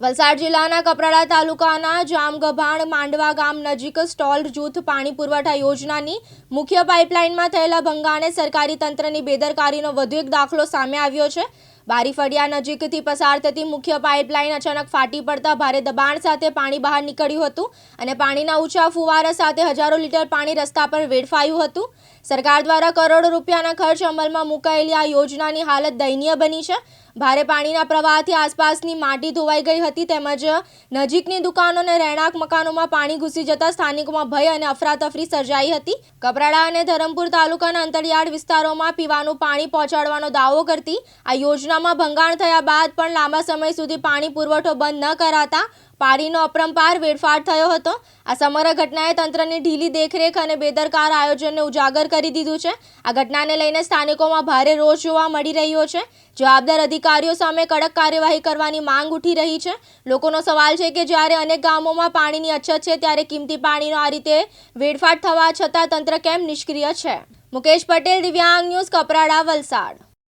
વલસાડ જિલ્લાના કપરાડા તાલુકાના જામગભાણ માંડવા ગામ નજીક સ્ટોલ જૂથ પાણી પુરવઠા યોજનાની મુખ્ય પાઇપલાઇનમાં થયેલા ભંગાણે સરકારી તંત્રની બેદરકારીનો વધુ એક દાખલો સામે આવ્યો છે. બારી ફળિયા નજીકથી પસાર થતી મુખ્ય પાઇપલાઇન અચાનક ફાટી પડતા ભારે દબાણ સાથે પાણી બહાર નીકળ્યું હતું અને પાણીના ઊંચા ફુવારા સાથે હજારો લીટર પાણી રસ્તા પર વેડફાયું હતું. સરકાર દ્વારા કરોડો રૂપિયાના ખર્ચ અમલમાં મુકાયેલી આ યોજનાની હાલત દયનીય બની છે. ભારે પાણીના પ્રવાહથી આસપાસની માટી ધોવાઈ ગઈ હતી તેમજ નજીકની દુકાનો અને રહેણાંક મકાનોમાં પાણી ઘૂસી જતા સ્થાનિકોમાં ભય અને અફરાતફરી સર્જાઈ હતી. કપરાડા અને ધરમપુર તાલુકાના અંતરિયાળ વિસ્તારોમાં પીવાનું પાણી પહોંચાડવાનો દાવો કરતી આ યોજનામાં ભંગાણ થયા બાદ પણ લાંબા સમય સુધી પાણી પુરવઠો બંધ ન કરાતા પાણીનો અપરંપાર વેડફાટ થયો હતો. આ સમગ્ર ઘટનાએ તંત્રની ઢીલી દેખરેખ અને બેદરકાર આયોજનને ઉજાગર કરી દીધું છે. આ ઘટનાને લઈને સ્થાનિકોમાં ભારે રોષ જોવા મળી રહ્યો છે. જવાબદાર અધિકારીઓ સામે કડક કાર્યવાહી કરવાની માંગ ઉઠી રહી છે. લોકોનો સવાલ છે કે જ્યારે અનેક ગામોમાં પાણીની અછત છે ત્યારે કિંમતી પાણીનો આ રીતે વેડફાટ થવા છતાં તંત્ર કેમ નિષ્ક્રિય છે? મુકેશ પટેલ, દિવ્યાંગ ન્યૂઝ, કપરાડા, વલસાડ.